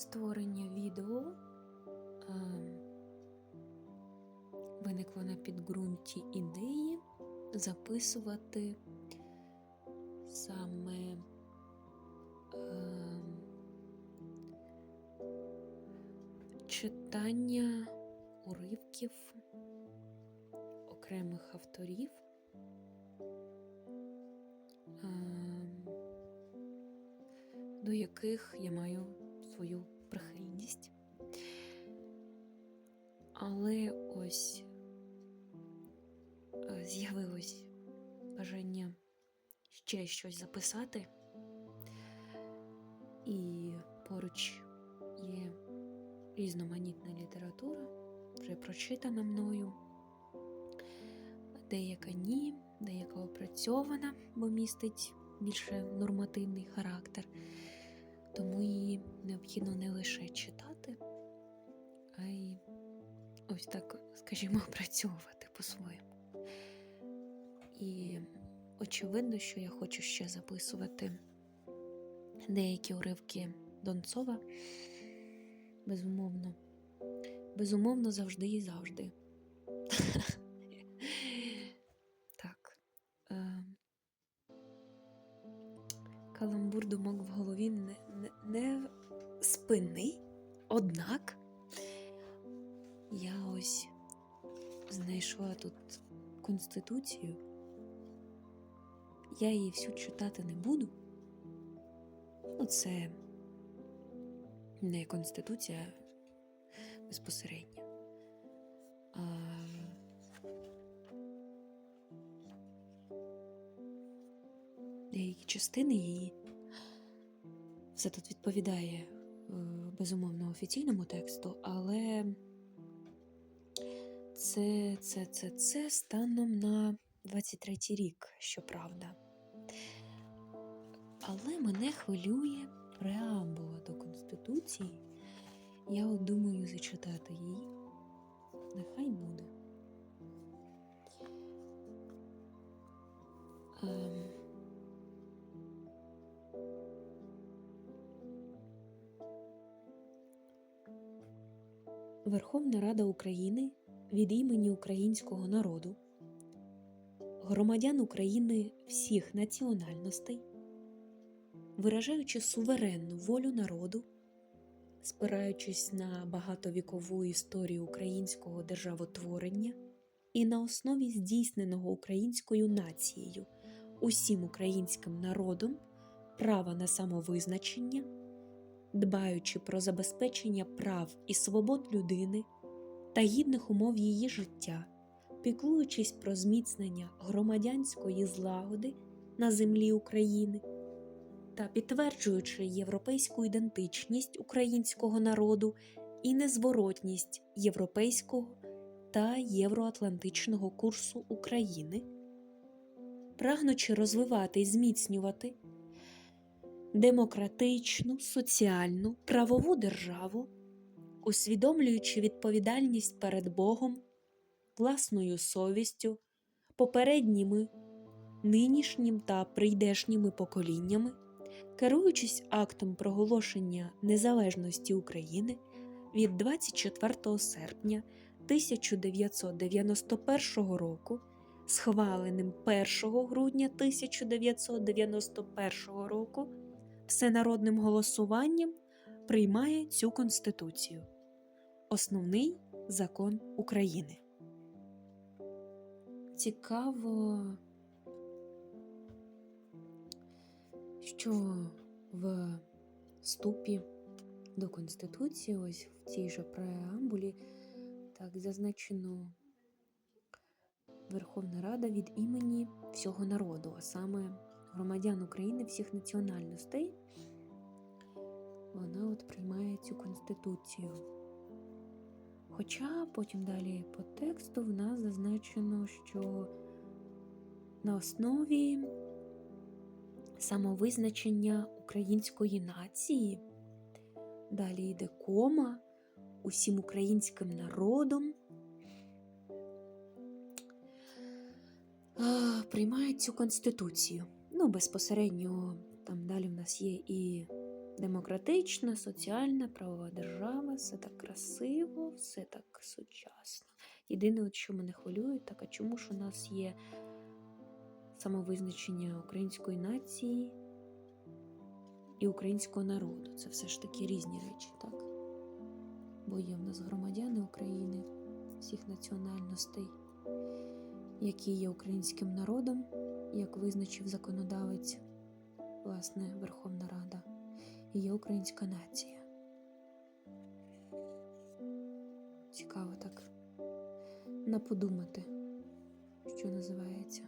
створення відео е, виникло на підґрунті ідеї записувати саме е, читання уривків окремих авторів. ем, До яких я маю свою прихильність. Але ось е, з'явилось бажання ще щось записати, і поруч є різноманітна література, вже прочитана мною. Деяка ні, деяка опрацьована, бо містить більше нормативний характер. Тому її необхідно не лише читати, а й ось так, скажімо, опрацьовувати по-своєму. І очевидно, що я хочу ще записувати деякі уривки Донцова. Безумовно. Безумовно, завжди і завжди. Так. Е, Каламбур думок в голові не, не, спинний, однак я ось знайшла тут конституцію. Я її всю читати не буду. Ну, це не конституція безпосередньо. А... Деякі частини її все тут відповідає е, безумовно офіційному тексту, але це, це, це, це станом на 23-й рік, щоправда. Але мене хвилює преамбула до Конституції. Я от думаю зачитати її. Нехай буде. Верховна Рада України від імені українського народу, громадян України всіх національностей, виражаючи суверенну волю народу, спираючись на багатовікову історію українського державотворення і на основі здійсненого українською нацією, усім українським народом права на самовизначення, дбаючи про забезпечення прав і свобод людини та гідних умов її життя, піклуючись про зміцнення громадянської злагоди на землі України та підтверджуючи європейську ідентичність українського народу і незворотність європейського та євроатлантичного курсу України, прагнучи розвивати і зміцнювати демократичну, соціальну, правову державу, усвідомлюючи відповідальність перед Богом, власною совістю, попередніми, нинішнім та прийдешніми поколіннями, керуючись актом проголошення незалежності України від 24 серпня 1991 року, схваленим 1 грудня 1991 року, всенародним голосуванням приймає цю Конституцію, основний закон України. Цікаво, що в вступі до Конституції, ось в цій же преамбулі, так зазначено Верховна Рада від імені всього народу, а саме громадян України всіх національностей. Вона от приймає цю конституцію. Хоча потім далі по тексту в нас зазначено, що на основі самовизначення української нації, далі йде кома усім українським народом, приймають цю конституцію. Ну, безпосередньо там далі в нас є і демократична, соціальна, правова держава, все так красиво, все так сучасно. Єдине, от що мене хвилює, так а чому ж у нас є самовизначення української нації і українського народу? Це все ж таки різні речі, так? Бо є в нас громадяни України всіх національностей, які є українським народом, як визначив законодавець, власне, Верховна Рада, і є українська нація. Цікаво так на подумати, що називається.